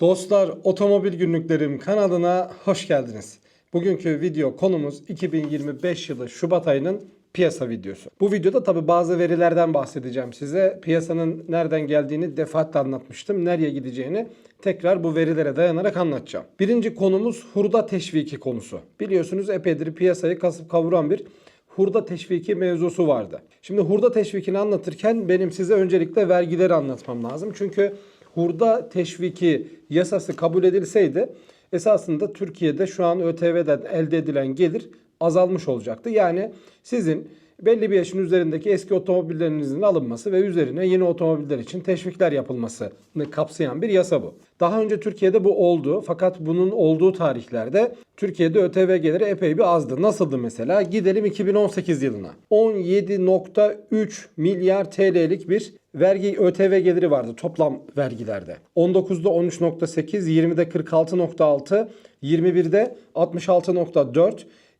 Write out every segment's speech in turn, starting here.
Dostlar Otomobil Günlüklerim kanalına hoş geldiniz. Bugünkü video konumuz 2025 yılı Şubat ayının piyasa videosu. Bu videoda tabi bazı verilerden bahsedeceğim size. Piyasanın nereden geldiğini defaatle anlatmıştım. Nereye gideceğini tekrar bu verilere dayanarak anlatacağım. Birinci konumuz hurda teşviki konusu. Biliyorsunuz epeydir piyasayı kasıp kavuran bir hurda teşviki mevzusu vardı. Şimdi hurda teşvikini anlatırken benim size öncelikle vergileri anlatmam lazım. Çünkü hurda teşviki yasası kabul edilseydi esasında Türkiye'de şu an ÖTV'den elde edilen gelir azalmış olacaktı. Yani sizin belli bir yaşın üzerindeki eski otomobillerinizin alınması ve üzerine yeni otomobiller için teşvikler yapılmasını kapsayan bir yasa bu. Daha önce Türkiye'de bu oldu fakat bunun olduğu tarihlerde Türkiye'de ÖTV geliri epey bir azdı. Nasıldı mesela? Gidelim 2018 yılına. 17.3 milyar TL'lik bir vergi ÖTV geliri vardı toplam vergilerde. 19'da 13.8, 20'de 46.6, 21'de 66.4,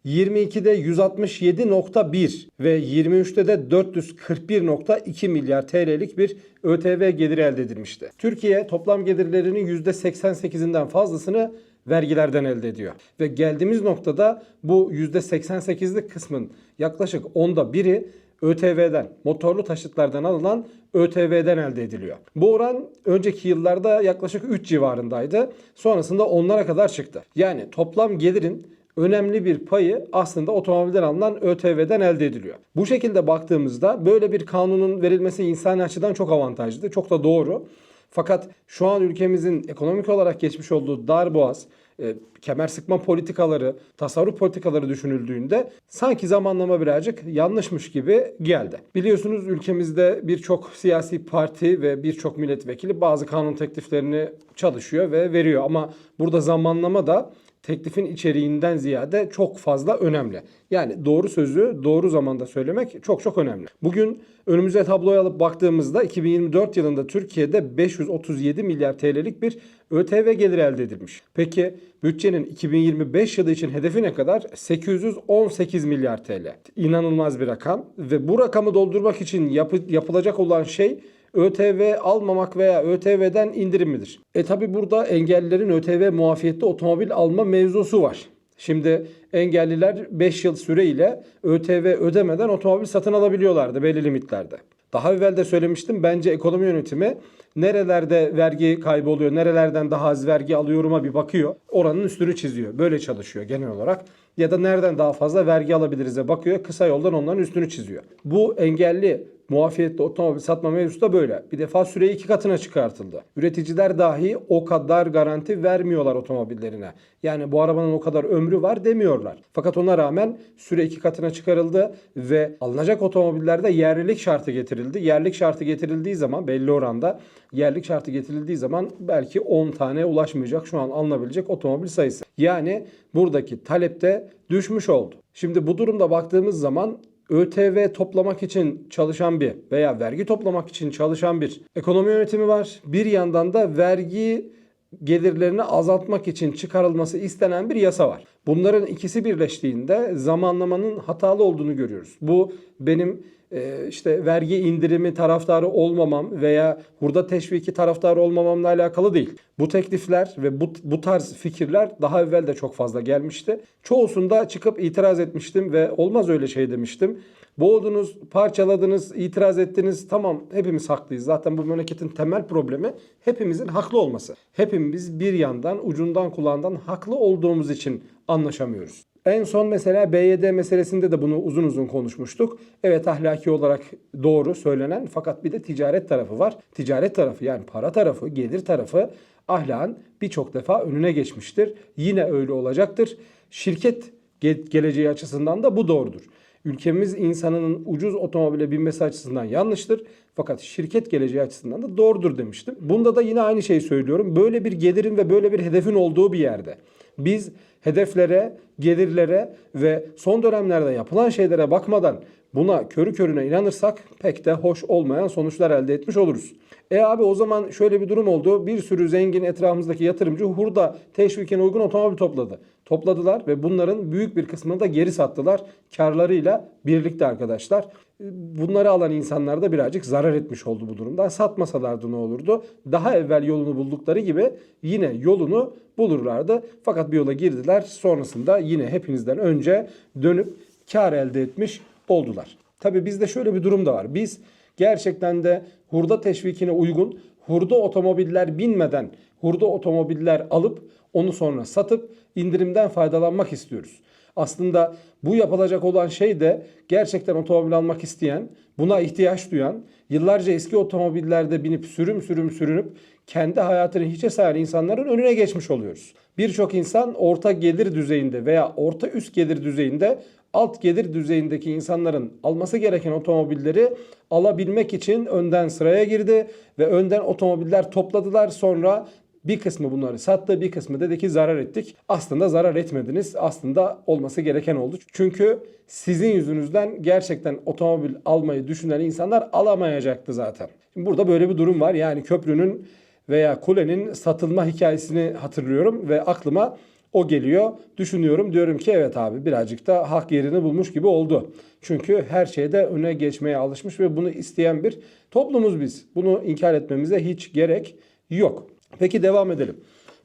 22'de 167.1 ve 23'te de 441.2 milyar TL'lik bir ÖTV geliri elde edilmişti. Türkiye toplam gelirlerinin %88'inden fazlasını vergilerden elde ediyor. Ve geldiğimiz noktada bu %88'lik kısmın yaklaşık onda biri ÖTV'den, motorlu taşıtlardan alınan ÖTV'den elde ediliyor. Bu oran önceki yıllarda yaklaşık 3 civarındaydı. Sonrasında onlara kadar çıktı. Yani toplam gelirin önemli bir payı aslında otomobilden alınan ÖTV'den elde ediliyor. Bu şekilde baktığımızda böyle bir kanunun verilmesi insani açıdan çok avantajlı, çok da doğru. Fakat şu an ülkemizin ekonomik olarak geçmiş olduğu darboğaz, e, kemer sıkma politikaları, tasarruf politikaları düşünüldüğünde sanki zamanlama birazcık yanlışmış gibi geldi. Biliyorsunuz ülkemizde birçok siyasi parti ve birçok milletvekili bazı kanun tekliflerini çalışıyor ve veriyor ama burada zamanlama da teklifin içeriğinden ziyade çok fazla önemli. Yani doğru sözü doğru zamanda söylemek çok çok önemli. Bugün önümüze tabloyu alıp baktığımızda 2024 yılında Türkiye'de 537 milyar TL'lik bir ÖTV geliri elde edilmiş. Peki bütçenin 2025 yılı için hedefi ne kadar? 818 milyar TL. İnanılmaz bir rakam ve bu rakamı doldurmak için yapı- yapılacak olan şey ÖTV almamak veya ÖTV'den indirim midir? E tabi burada engellilerin ÖTV muafiyette otomobil alma mevzusu var. Şimdi engelliler 5 yıl süreyle ÖTV ödemeden otomobil satın alabiliyorlardı belli limitlerde. Daha evvel de söylemiştim bence ekonomi yönetimi nerelerde vergi kaybı oluyor, nerelerden daha az vergi alıyorum'a bir bakıyor. Oranın üstünü çiziyor. Böyle çalışıyor genel olarak. Ya da nereden daha fazla vergi alabiliriz'e bakıyor. Kısa yoldan onların üstünü çiziyor. Bu engelli muafiyetli otomobil satma mevzusu da böyle. Bir defa süre iki katına çıkartıldı. Üreticiler dahi o kadar garanti vermiyorlar otomobillerine. Yani bu arabanın o kadar ömrü var demiyorlar. Fakat ona rağmen süre iki katına çıkarıldı ve alınacak otomobillerde yerlilik şartı getirildi. Yerlik şartı getirildiği zaman belli oranda yerlik şartı getirildiği zaman belki 10 tane ulaşmayacak şu an alınabilecek otomobil sayısı. Yani buradaki talepte düşmüş oldu. Şimdi bu durumda baktığımız zaman ÖTV toplamak için çalışan bir veya vergi toplamak için çalışan bir ekonomi yönetimi var. Bir yandan da vergi gelirlerini azaltmak için çıkarılması istenen bir yasa var. Bunların ikisi birleştiğinde zamanlamanın hatalı olduğunu görüyoruz. Bu benim işte vergi indirimi taraftarı olmamam veya hurda teşviki taraftarı olmamamla alakalı değil. Bu teklifler ve bu, bu tarz fikirler daha evvel de çok fazla gelmişti. Çoğusunda çıkıp itiraz etmiştim ve olmaz öyle şey demiştim. Boğdunuz, parçaladınız, itiraz ettiniz. Tamam hepimiz haklıyız. Zaten bu memleketin temel problemi hepimizin haklı olması. Hepimiz bir yandan, ucundan kulağından haklı olduğumuz için anlaşamıyoruz. En son mesela BYD meselesinde de bunu uzun uzun konuşmuştuk. Evet ahlaki olarak doğru söylenen fakat bir de ticaret tarafı var. Ticaret tarafı yani para tarafı, gelir tarafı ahlakın birçok defa önüne geçmiştir. Yine öyle olacaktır. Şirket ge- geleceği açısından da bu doğrudur. Ülkemiz insanının ucuz otomobile binmesi açısından yanlıştır. Fakat şirket geleceği açısından da doğrudur demiştim. Bunda da yine aynı şeyi söylüyorum. Böyle bir gelirin ve böyle bir hedefin olduğu bir yerde biz hedeflere, gelirlere ve son dönemlerde yapılan şeylere bakmadan buna körü körüne inanırsak pek de hoş olmayan sonuçlar elde etmiş oluruz. E abi o zaman şöyle bir durum oldu. Bir sürü zengin etrafımızdaki yatırımcı hurda teşvikine uygun otomobil topladı. Topladılar ve bunların büyük bir kısmını da geri sattılar. Karlarıyla birlikte arkadaşlar. Bunları alan insanlar da birazcık zarar etmiş oldu bu durumda. Satmasalardı ne olurdu? Daha evvel yolunu buldukları gibi yine yolunu bulurlardı. Fakat bir yola girdiler. Sonrasında yine hepinizden önce dönüp kar elde etmiş oldular. Tabii bizde şöyle bir durum da var. Biz gerçekten de hurda teşvikine uygun hurda otomobiller binmeden hurda otomobiller alıp onu sonra satıp indirimden faydalanmak istiyoruz. Aslında bu yapılacak olan şey de gerçekten otomobil almak isteyen, buna ihtiyaç duyan, yıllarca eski otomobillerde binip sürüm sürüm sürünüp kendi hayatını hiçe sayan insanların önüne geçmiş oluyoruz. Birçok insan orta gelir düzeyinde veya orta üst gelir düzeyinde alt gelir düzeyindeki insanların alması gereken otomobilleri alabilmek için önden sıraya girdi ve önden otomobiller topladılar. Sonra bir kısmı bunları sattı, bir kısmı dedi ki zarar ettik. Aslında zarar etmediniz. Aslında olması gereken oldu. Çünkü sizin yüzünüzden gerçekten otomobil almayı düşünen insanlar alamayacaktı zaten. Şimdi burada böyle bir durum var. Yani köprünün veya kulenin satılma hikayesini hatırlıyorum ve aklıma o geliyor. Düşünüyorum diyorum ki evet abi birazcık da hak yerini bulmuş gibi oldu. Çünkü her şeyde öne geçmeye alışmış ve bunu isteyen bir toplumuz biz. Bunu inkar etmemize hiç gerek yok. Peki devam edelim.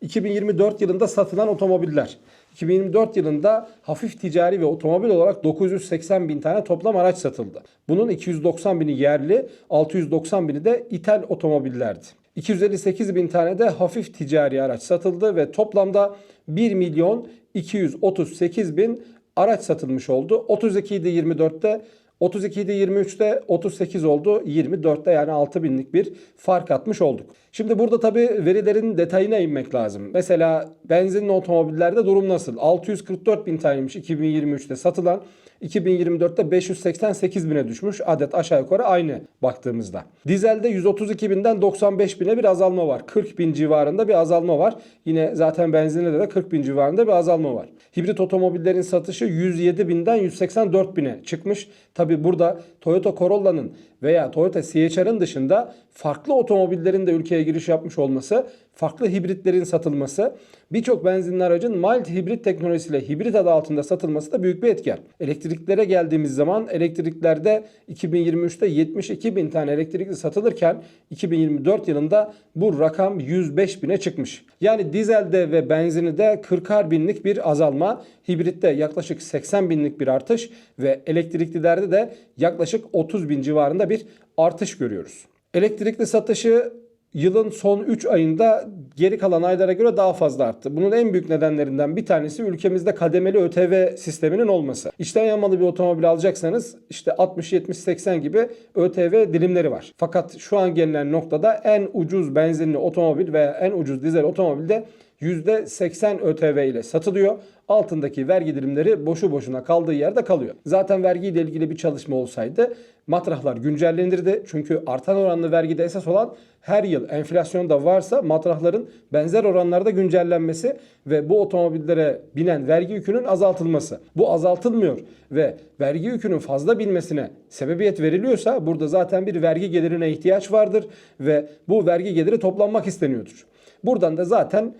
2024 yılında satılan otomobiller. 2024 yılında hafif ticari ve otomobil olarak 980 bin tane toplam araç satıldı. Bunun 290 bini yerli, 690 bini de ithal otomobillerdi. 258 bin tane de hafif ticari araç satıldı ve toplamda 1 milyon 238 bin araç satılmış oldu. 32 idi 24'te 32 idi 23'te 38 oldu 24'te yani 6 binlik bir fark atmış olduk. Şimdi burada tabi verilerin detayına inmek lazım. Mesela benzinli otomobillerde durum nasıl? 644 bin taneymiş 2023'te satılan 2024'te 588 bine düşmüş. Adet aşağı yukarı aynı baktığımızda. Dizelde 132 binden 95 bine bir azalma var. 40 bin civarında bir azalma var. Yine zaten benzinde de 40 bin civarında bir azalma var. Hibrit otomobillerin satışı 107 binden 184 bine çıkmış. Tabi burada Toyota Corolla'nın veya Toyota CHR'ın dışında farklı otomobillerin de ülkeye giriş yapmış olması, farklı hibritlerin satılması, birçok benzinli aracın mild hibrit teknolojisiyle hibrit adı altında satılması da büyük bir etken. Elektriklere geldiğimiz zaman elektriklerde 2023'te 72 bin tane elektrikli satılırken 2024 yılında bu rakam 105 bine çıkmış. Yani dizelde ve benzinide 40'ar binlik bir azalma, hibritte yaklaşık 80 binlik bir artış ve elektriklilerde de yaklaşık 30 bin civarında bir artış görüyoruz. Elektrikli satışı yılın son 3 ayında geri kalan aylara göre daha fazla arttı. Bunun en büyük nedenlerinden bir tanesi ülkemizde kademeli ÖTV sisteminin olması. İçten yanmalı bir otomobil alacaksanız işte 60 70 80 gibi ÖTV dilimleri var. Fakat şu an gelinen noktada en ucuz benzinli otomobil veya en ucuz dizel otomobilde %80 ÖTV ile satılıyor. Altındaki vergi dilimleri boşu boşuna kaldığı yerde kalıyor. Zaten vergiyle ilgili bir çalışma olsaydı matrahlar güncellenirdi. Çünkü artan oranlı vergide esas olan her yıl enflasyon da varsa matrahların benzer oranlarda güncellenmesi ve bu otomobillere binen vergi yükünün azaltılması. Bu azaltılmıyor ve vergi yükünün fazla binmesine sebebiyet veriliyorsa burada zaten bir vergi gelirine ihtiyaç vardır ve bu vergi geliri toplanmak isteniyordur. Buradan da zaten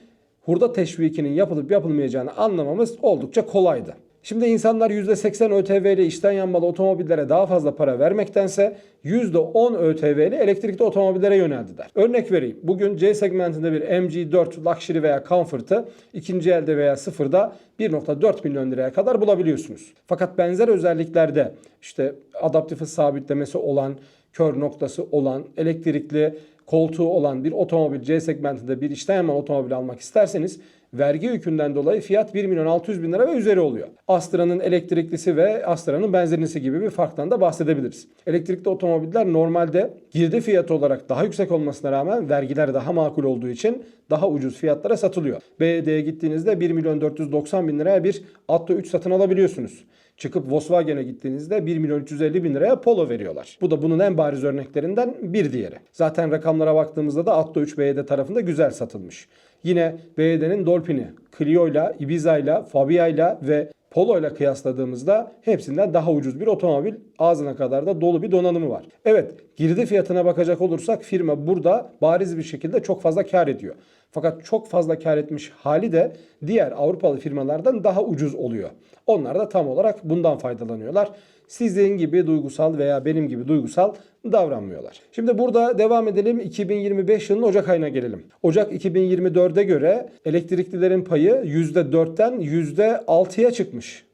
hurda teşvikinin yapılıp yapılmayacağını anlamamız oldukça kolaydı. Şimdi insanlar %80 ÖTV ile içten yanmalı otomobillere daha fazla para vermektense %10 ÖTV ile elektrikli otomobillere yöneldiler. Örnek vereyim. Bugün C segmentinde bir MG4 Luxury veya Comfort'ı ikinci elde veya sıfırda 1.4 milyon liraya kadar bulabiliyorsunuz. Fakat benzer özelliklerde işte adaptif sabitlemesi olan, kör noktası olan, elektrikli koltuğu olan bir otomobil C segmentinde bir içten yanmalı otomobil almak isterseniz vergi yükünden dolayı fiyat 1 milyon 600 bin lira ve üzeri oluyor. Astra'nın elektriklisi ve Astra'nın benzinlisi gibi bir farktan da bahsedebiliriz. Elektrikli otomobiller normalde girdi fiyatı olarak daha yüksek olmasına rağmen vergiler daha makul olduğu için daha ucuz fiyatlara satılıyor. BYD'ye gittiğinizde 1 milyon 490 bin liraya bir Atto 3 satın alabiliyorsunuz. Çıkıp Volkswagen'e gittiğinizde 1 milyon 350 bin liraya Polo veriyorlar. Bu da bunun en bariz örneklerinden bir diğeri. Zaten rakamlara baktığımızda da Atto 3 BYD tarafında güzel satılmış. Yine BYD'nin Dolphin'i, Clio'yla, Ibiza'yla, Fabia'yla ve Polo ile kıyasladığımızda hepsinden daha ucuz bir otomobil. Ağzına kadar da dolu bir donanımı var. Evet girdi fiyatına bakacak olursak firma burada bariz bir şekilde çok fazla kar ediyor. Fakat çok fazla kar etmiş hali de diğer Avrupalı firmalardan daha ucuz oluyor. Onlar da tam olarak bundan faydalanıyorlar. Sizin gibi duygusal veya benim gibi duygusal davranmıyorlar. Şimdi burada devam edelim. 2025 yılının Ocak ayına gelelim. Ocak 2024'e göre elektriklilerin payı %4'ten %6'ya çıkmış.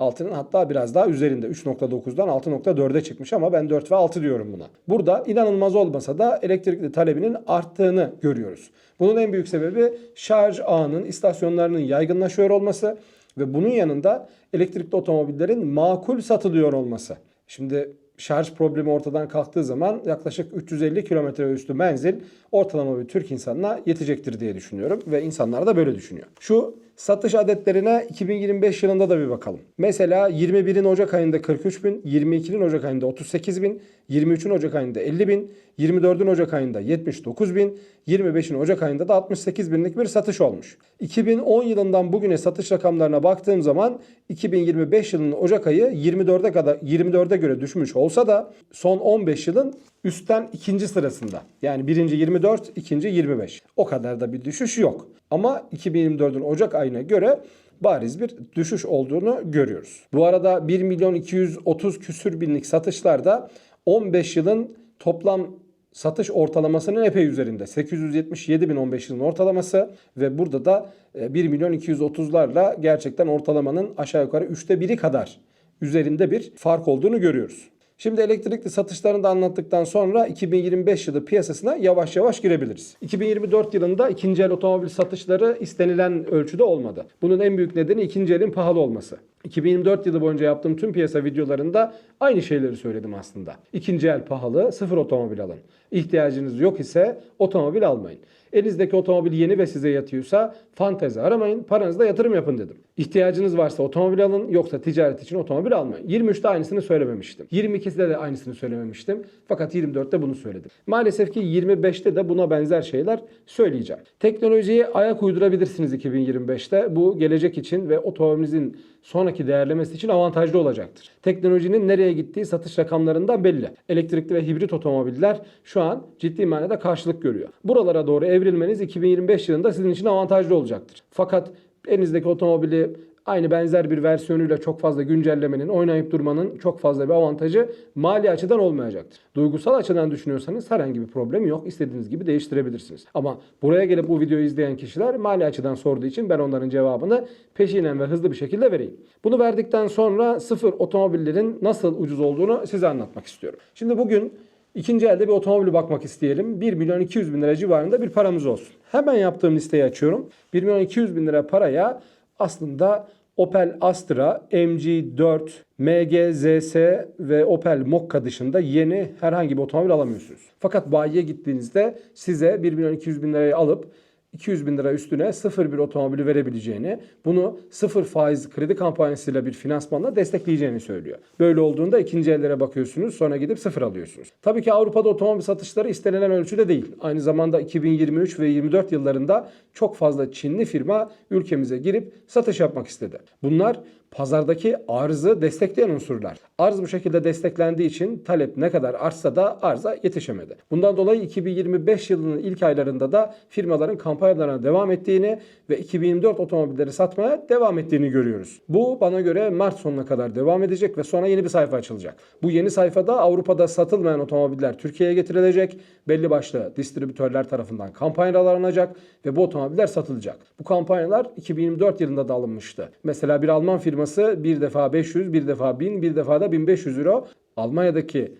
6'nın hatta biraz daha üzerinde 3.9'dan 6.4'e çıkmış ama ben 4 ve 6 diyorum buna. Burada inanılmaz olmasa da elektrikli talebinin arttığını görüyoruz. Bunun en büyük sebebi şarj ağının istasyonlarının yaygınlaşıyor olması ve bunun yanında elektrikli otomobillerin makul satılıyor olması. Şimdi şarj problemi ortadan kalktığı zaman yaklaşık 350 kilometre üstü menzil ortalama bir Türk insanına yetecektir diye düşünüyorum ve insanlar da böyle düşünüyor. Şu satış adetlerine 2025 yılında da bir bakalım. Mesela 21'in Ocak ayında 43 bin, 22'nin Ocak ayında 38 bin, 23'ün Ocak ayında 50 bin, 24'ün Ocak ayında 79 bin, 25'in Ocak ayında da 68 binlik bir satış olmuş. 2010 yılından bugüne satış rakamlarına baktığım zaman 2025 yılının Ocak ayı 24'e kadar 24'e göre düşmüş olsa da son 15 yılın üstten ikinci sırasında. Yani birinci 24, ikinci 25. O kadar da bir düşüş yok. Ama 2024'ün Ocak ayına göre bariz bir düşüş olduğunu görüyoruz. Bu arada 1 milyon 230 küsür binlik satışlarda 15 yılın toplam satış ortalamasının epey üzerinde. 877 bin 15 yılın ortalaması ve burada da e, 1 milyon 230'larla gerçekten ortalamanın aşağı yukarı üçte biri kadar üzerinde bir fark olduğunu görüyoruz. Şimdi elektrikli satışlarını da anlattıktan sonra 2025 yılı piyasasına yavaş yavaş girebiliriz. 2024 yılında ikinci el otomobil satışları istenilen ölçüde olmadı. Bunun en büyük nedeni ikinci elin pahalı olması. 2024 yılı boyunca yaptığım tüm piyasa videolarında aynı şeyleri söyledim aslında. İkinci el pahalı, sıfır otomobil alın. İhtiyacınız yok ise otomobil almayın. Elinizdeki otomobil yeni ve size yatıyorsa fantezi aramayın, paranızda yatırım yapın dedim. İhtiyacınız varsa otomobil alın, yoksa ticaret için otomobil almayın. 23'te aynısını söylememiştim. 22'de de aynısını söylememiştim. Fakat 24'te bunu söyledim. Maalesef ki 25'te de buna benzer şeyler söyleyeceğim. Teknolojiye ayak uydurabilirsiniz 2025'te. Bu gelecek için ve otomobilinizin sonraki değerlemesi için avantajlı olacaktır. Teknolojinin nereye gittiği satış rakamlarından belli. Elektrikli ve hibrit otomobiller şu an ciddi manada karşılık görüyor. Buralara doğru evrilmeniz 2025 yılında sizin için avantajlı olacaktır. Fakat elinizdeki otomobili aynı benzer bir versiyonuyla çok fazla güncellemenin, oynayıp durmanın çok fazla bir avantajı mali açıdan olmayacaktır. Duygusal açıdan düşünüyorsanız herhangi bir problem yok. İstediğiniz gibi değiştirebilirsiniz. Ama buraya gelip bu videoyu izleyen kişiler mali açıdan sorduğu için ben onların cevabını peşinen ve hızlı bir şekilde vereyim. Bunu verdikten sonra sıfır otomobillerin nasıl ucuz olduğunu size anlatmak istiyorum. Şimdi bugün İkinci elde bir otomobil bakmak isteyelim. 1 milyon 200 bin lira civarında bir paramız olsun. Hemen yaptığım listeyi açıyorum. 1 milyon 200 bin lira paraya aslında Opel Astra, MG4, MG ZS ve Opel Mokka dışında yeni herhangi bir otomobil alamıyorsunuz. Fakat bayiye gittiğinizde size 1 milyon 200 bin lirayı alıp 200 bin lira üstüne sıfır bir otomobili verebileceğini, bunu sıfır faiz kredi kampanyasıyla bir finansmanla destekleyeceğini söylüyor. Böyle olduğunda ikinci ellere bakıyorsunuz sonra gidip sıfır alıyorsunuz. Tabii ki Avrupa'da otomobil satışları istenilen ölçüde değil. Aynı zamanda 2023 ve 24 yıllarında çok fazla Çinli firma ülkemize girip satış yapmak istedi. Bunlar pazardaki arzı destekleyen unsurlar. Arz bu şekilde desteklendiği için talep ne kadar artsa da arza yetişemedi. Bundan dolayı 2025 yılının ilk aylarında da firmaların kampanyalarına devam ettiğini ve 2024 otomobilleri satmaya devam ettiğini görüyoruz. Bu bana göre Mart sonuna kadar devam edecek ve sonra yeni bir sayfa açılacak. Bu yeni sayfada Avrupa'da satılmayan otomobiller Türkiye'ye getirilecek. Belli başlı distribütörler tarafından kampanyalar alınacak ve bu otomobiller satılacak. Bu kampanyalar 2024 yılında da alınmıştı. Mesela bir Alman firması bir defa 500, bir defa 1000, bir defa da 1500 euro Almanya'daki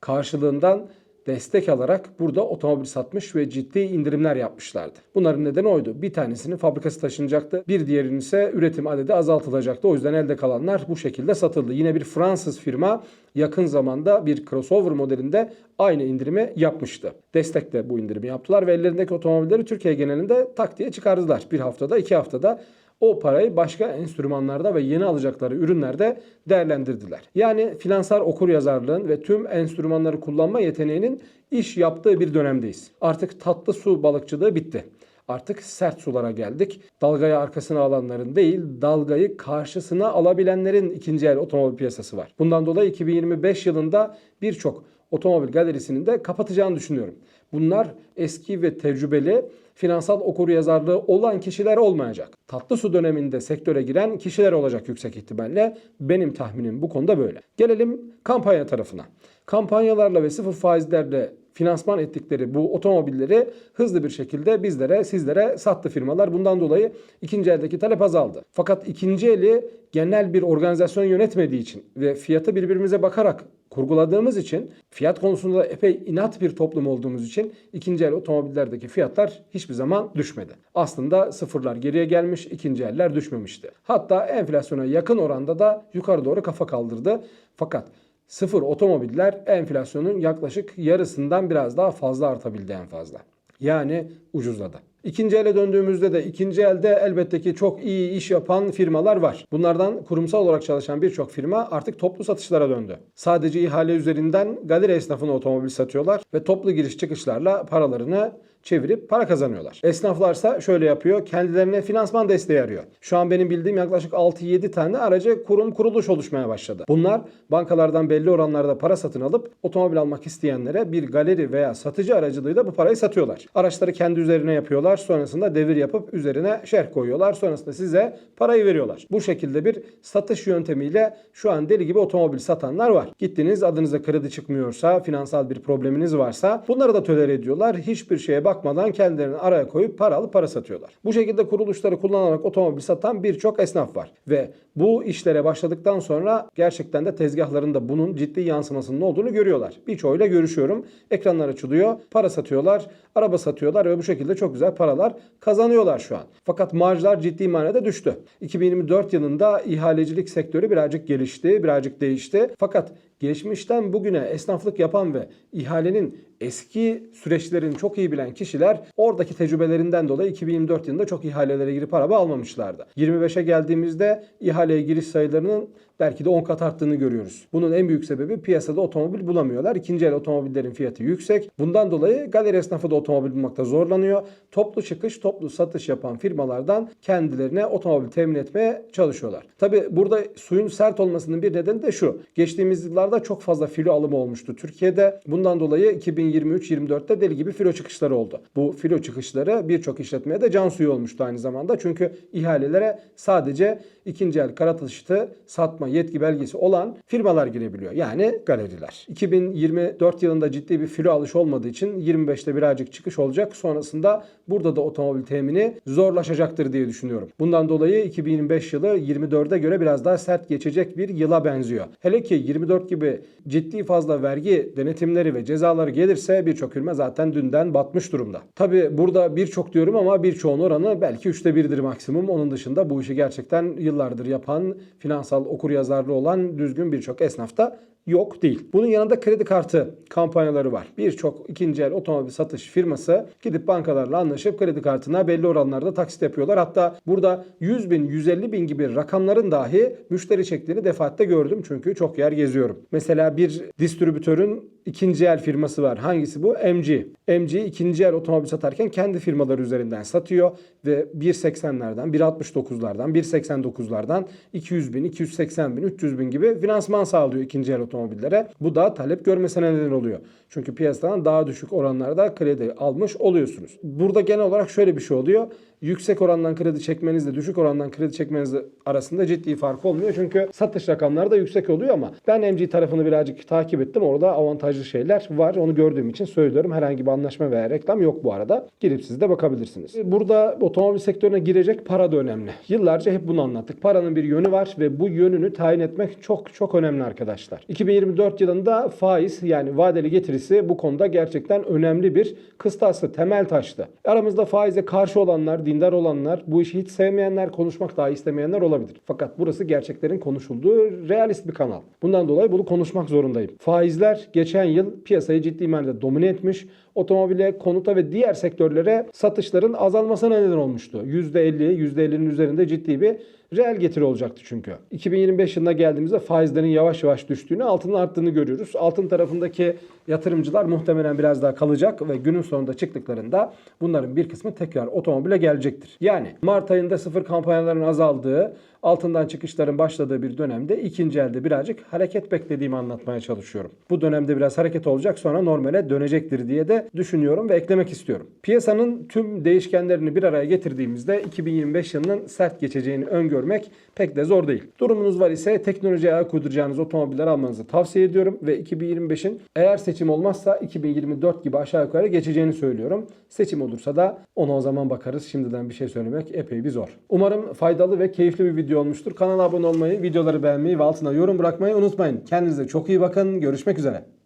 karşılığından destek alarak burada otomobil satmış ve ciddi indirimler yapmışlardı. Bunların nedeni oydu. Bir tanesinin fabrikası taşınacaktı. Bir diğerinin ise üretim adedi azaltılacaktı. O yüzden elde kalanlar bu şekilde satıldı. Yine bir Fransız firma yakın zamanda bir crossover modelinde aynı indirimi yapmıştı. Destek de bu indirimi yaptılar ve ellerindeki otomobilleri Türkiye genelinde tak diye çıkardılar. Bir haftada, iki haftada o parayı başka enstrümanlarda ve yeni alacakları ürünlerde değerlendirdiler. Yani finansal okur yazarlığın ve tüm enstrümanları kullanma yeteneğinin iş yaptığı bir dönemdeyiz. Artık tatlı su balıkçılığı bitti. Artık sert sulara geldik. Dalgayı arkasına alanların değil, dalgayı karşısına alabilenlerin ikinci el otomobil piyasası var. Bundan dolayı 2025 yılında birçok otomobil galerisinin de kapatacağını düşünüyorum. Bunlar eski ve tecrübeli finansal okuryazarlığı olan kişiler olmayacak. Tatlı su döneminde sektöre giren kişiler olacak yüksek ihtimalle. Benim tahminim bu konuda böyle. Gelelim kampanya tarafına. Kampanyalarla ve sıfır faizlerle finansman ettikleri bu otomobilleri hızlı bir şekilde bizlere, sizlere sattı firmalar. Bundan dolayı ikinci eldeki talep azaldı. Fakat ikinci eli genel bir organizasyon yönetmediği için ve fiyatı birbirimize bakarak kurguladığımız için fiyat konusunda epey inat bir toplum olduğumuz için ikinci el otomobillerdeki fiyatlar hiçbir zaman düşmedi. Aslında sıfırlar geriye gelmiş, ikinci eller düşmemişti. Hatta enflasyona yakın oranda da yukarı doğru kafa kaldırdı. Fakat sıfır otomobiller enflasyonun yaklaşık yarısından biraz daha fazla artabildi en fazla. Yani ucuzladı. İkinci ele döndüğümüzde de ikinci elde elbette ki çok iyi iş yapan firmalar var. Bunlardan kurumsal olarak çalışan birçok firma artık toplu satışlara döndü. Sadece ihale üzerinden galeri esnafına otomobil satıyorlar ve toplu giriş çıkışlarla paralarını çevirip para kazanıyorlar. Esnaflarsa şöyle yapıyor. Kendilerine finansman desteği arıyor. Şu an benim bildiğim yaklaşık 6-7 tane aracı kurum kuruluş oluşmaya başladı. Bunlar bankalardan belli oranlarda para satın alıp otomobil almak isteyenlere bir galeri veya satıcı aracılığıyla bu parayı satıyorlar. Araçları kendi üzerine yapıyorlar. Sonrasında devir yapıp üzerine şerh koyuyorlar. Sonrasında size parayı veriyorlar. Bu şekilde bir satış yöntemiyle şu an deli gibi otomobil satanlar var. Gittiniz adınıza kredi çıkmıyorsa, finansal bir probleminiz varsa bunları da tolere ediyorlar. Hiçbir şeye bakmadan kendilerini araya koyup para alıp para satıyorlar. Bu şekilde kuruluşları kullanarak otomobil satan birçok esnaf var. Ve bu işlere başladıktan sonra gerçekten de tezgahlarında bunun ciddi yansımasının olduğunu görüyorlar. Birçoğuyla görüşüyorum. Ekranlar açılıyor, para satıyorlar, araba satıyorlar ve bu şekilde çok güzel paralar kazanıyorlar şu an. Fakat marjlar ciddi manada düştü. 2024 yılında ihalecilik sektörü birazcık gelişti, birazcık değişti. Fakat geçmişten bugüne esnaflık yapan ve ihalenin eski süreçlerini çok iyi bilen kişiler oradaki tecrübelerinden dolayı 2024 yılında çok ihalelere girip araba almamışlardı. 25'e geldiğimizde ihaleye giriş sayılarının belki de 10 kat arttığını görüyoruz. Bunun en büyük sebebi piyasada otomobil bulamıyorlar. İkinci el otomobillerin fiyatı yüksek. Bundan dolayı galeri esnafı da otomobil bulmakta zorlanıyor. Toplu çıkış, toplu satış yapan firmalardan kendilerine otomobil temin etmeye çalışıyorlar. Tabi burada suyun sert olmasının bir nedeni de şu. Geçtiğimiz yıllarda çok fazla filo alımı olmuştu Türkiye'de. Bundan dolayı 2023-24'te deli gibi filo çıkışları oldu. Bu filo çıkışları birçok işletmeye de can suyu olmuştu aynı zamanda. Çünkü ihalelere sadece ikinci el kara taşıtı satma yetki belgesi olan firmalar girebiliyor. Yani galeriler. 2024 yılında ciddi bir filo alış olmadığı için 25'te birazcık çıkış olacak. Sonrasında burada da otomobil temini zorlaşacaktır diye düşünüyorum. Bundan dolayı 2025 yılı 24'e göre biraz daha sert geçecek bir yıla benziyor. Hele ki 24 gibi ciddi fazla vergi denetimleri ve cezaları gelirse birçok firma zaten dünden batmış durumda. Tabi burada birçok diyorum ama birçoğun oranı belki üçte birdir maksimum. Onun dışında bu işi gerçekten yıllardır yapan, finansal okuryazarlı olan düzgün birçok esnafta yok değil. Bunun yanında kredi kartı kampanyaları var. Birçok ikinci el otomobil satış firması gidip bankalarla anlaşıp kredi kartına belli oranlarda taksit yapıyorlar. Hatta burada 100 bin, 150 bin gibi rakamların dahi müşteri çektiğini defaatle gördüm. Çünkü çok yer geziyorum. Mesela bir distribütörün ikinci el firması var. Hangisi bu? MG. MG ikinci el otomobil satarken kendi firmaları üzerinden satıyor ve 1.80'lerden, 1.69'lardan, 1.89'lardan 200 bin, 280 bin, 300 bin gibi finansman sağlıyor ikinci el otomobillere. Bu da talep görmesine neden oluyor. Çünkü piyasadan daha düşük oranlarda kredi almış oluyorsunuz. Burada genel olarak şöyle bir şey oluyor. Yüksek orandan kredi çekmenizle düşük orandan kredi çekmeniz arasında ciddi fark olmuyor. Çünkü satış rakamları da yüksek oluyor ama ben MG tarafını birazcık takip ettim. Orada avantajlı şeyler var. Onu gördüğüm için söylüyorum. Herhangi bir anlaşma veya reklam yok bu arada. Girip siz de bakabilirsiniz. Burada otomobil sektörüne girecek para da önemli. Yıllarca hep bunu anlattık. Paranın bir yönü var ve bu yönünü tayin etmek çok çok önemli arkadaşlar. 2024 yılında faiz yani vadeli getirisi bu konuda gerçekten önemli bir kıstası, temel taştı. Aramızda faize karşı olanlar, dindar olanlar, bu işi hiç sevmeyenler, konuşmak dahi istemeyenler olabilir. Fakat burası gerçeklerin konuşulduğu realist bir kanal. Bundan dolayı bunu konuşmak zorundayım. Faizler geçen yıl piyasayı ciddi manada domine etmiş. otomobile, konuta ve diğer sektörlere satışların azalmasına neden olmuştu. %50, %50'nin üzerinde ciddi bir reel getiri olacaktı çünkü. 2025 yılına geldiğimizde faizlerin yavaş yavaş düştüğünü, altının arttığını görüyoruz. Altın tarafındaki yatırımcılar muhtemelen biraz daha kalacak ve günün sonunda çıktıklarında bunların bir kısmı tekrar otomobile gelecektir. Yani Mart ayında sıfır kampanyaların azaldığı, altından çıkışların başladığı bir dönemde ikinci elde birazcık hareket beklediğimi anlatmaya çalışıyorum. Bu dönemde biraz hareket olacak sonra normale dönecektir diye de düşünüyorum ve eklemek istiyorum. Piyasanın tüm değişkenlerini bir araya getirdiğimizde 2025 yılının sert geçeceğini öngörmek pek de zor değil. Durumunuz var ise teknolojiye ayak uyduracağınız otomobiller almanızı tavsiye ediyorum ve 2025'in eğer seçim olmazsa 2024 gibi aşağı yukarı geçeceğini söylüyorum. Seçim olursa da ona o zaman bakarız. Şimdiden bir şey söylemek epey bir zor. Umarım faydalı ve keyifli bir video olmuştur. Kanala abone olmayı, videoları beğenmeyi ve altına yorum bırakmayı unutmayın. Kendinize çok iyi bakın. Görüşmek üzere.